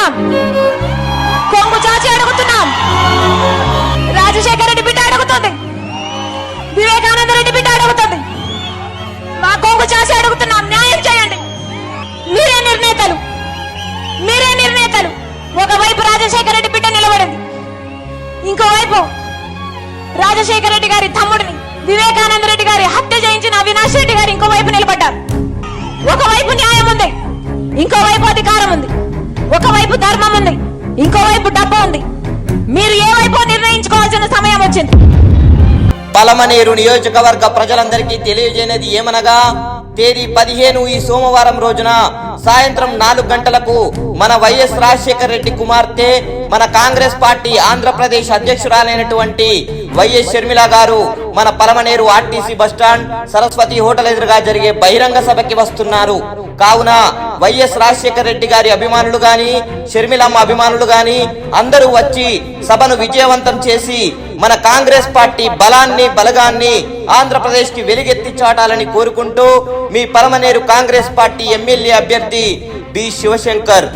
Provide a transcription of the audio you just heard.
అడుగుతున్నాం. కొంగు చాచి అడుగుతున్నాం. రాజశేఖర రెడ్డి బిడ్డ అడుగుతుంది. వివేకానంద రెడ్డి బిడ్డ అడుగుతుంది. మా కొంగు చాచి అడుగుతున్నాం. న్యాయం చేయండి. మీరే నిర్ణేతలు. మీరే నిర్ణేతలు. ఒకవైపు రాజశేఖర రెడ్డి బిడ్డ నిలబడింది. ఇంకోవైపు రాజశేఖర రెడ్డి గారి తమ్ముడిని వివేకానంద రెడ్డి గారి హత్య చేయించిన అవినాష్ రెడ్డి గారు ఇంకోవైపు నిలబడ్డారు. ఒకవైపు న్యాయం ఉంది. ఇంకోవైపు అధికారం ఉంది. ఒకవైపు ధర్మం ఉంది. ఇంకోవైపు డబ్బు ఉంది. మీరు ఏ వైపు నిర్ణయించుకోవాల్సిన సమయం వచ్చింది? పలమనేరు నియోజకవర్గ ప్రజలందరికీ తెలియజేయనది ఏమనగా తేదీ పదిహేను ఈ సోమవారం రోజున సాయంత్రం నాలుగు గంటలకు మన వైఎస్ రాజశేఖర రెడ్డి కుమార్తె మన కాంగ్రెస్ పార్టీ ఆంధ్రప్రదేశ్ అధ్యక్షురాలైనటువంటి వైఎస్ షర్మిల గారు మన Palamaner RTC bus stand Saraswati hotel ఎదురుగా జరిగే బహిరంగ సభకి వస్తున్నారు. కావున వైఎస్ రాజశేఖర రెడ్డి గారి అభిమానులు గాని షర్మిలమ్మ అభిమానులు గాని అందరూ వచ్చి సభను విజయవంతం చేసి మన కాంగ్రెస్ పార్టీ బలాన్ని బలగాన్ని ఆంధ్రప్రదేశ్కి వెలుగెత్తి చాటాలని కోరుకుంటూ మీ పరమనేరు కాంగ్రెస్ పార్టీ ఎమ్మెల్యే అభ్యర్థి బి శివశంకర్.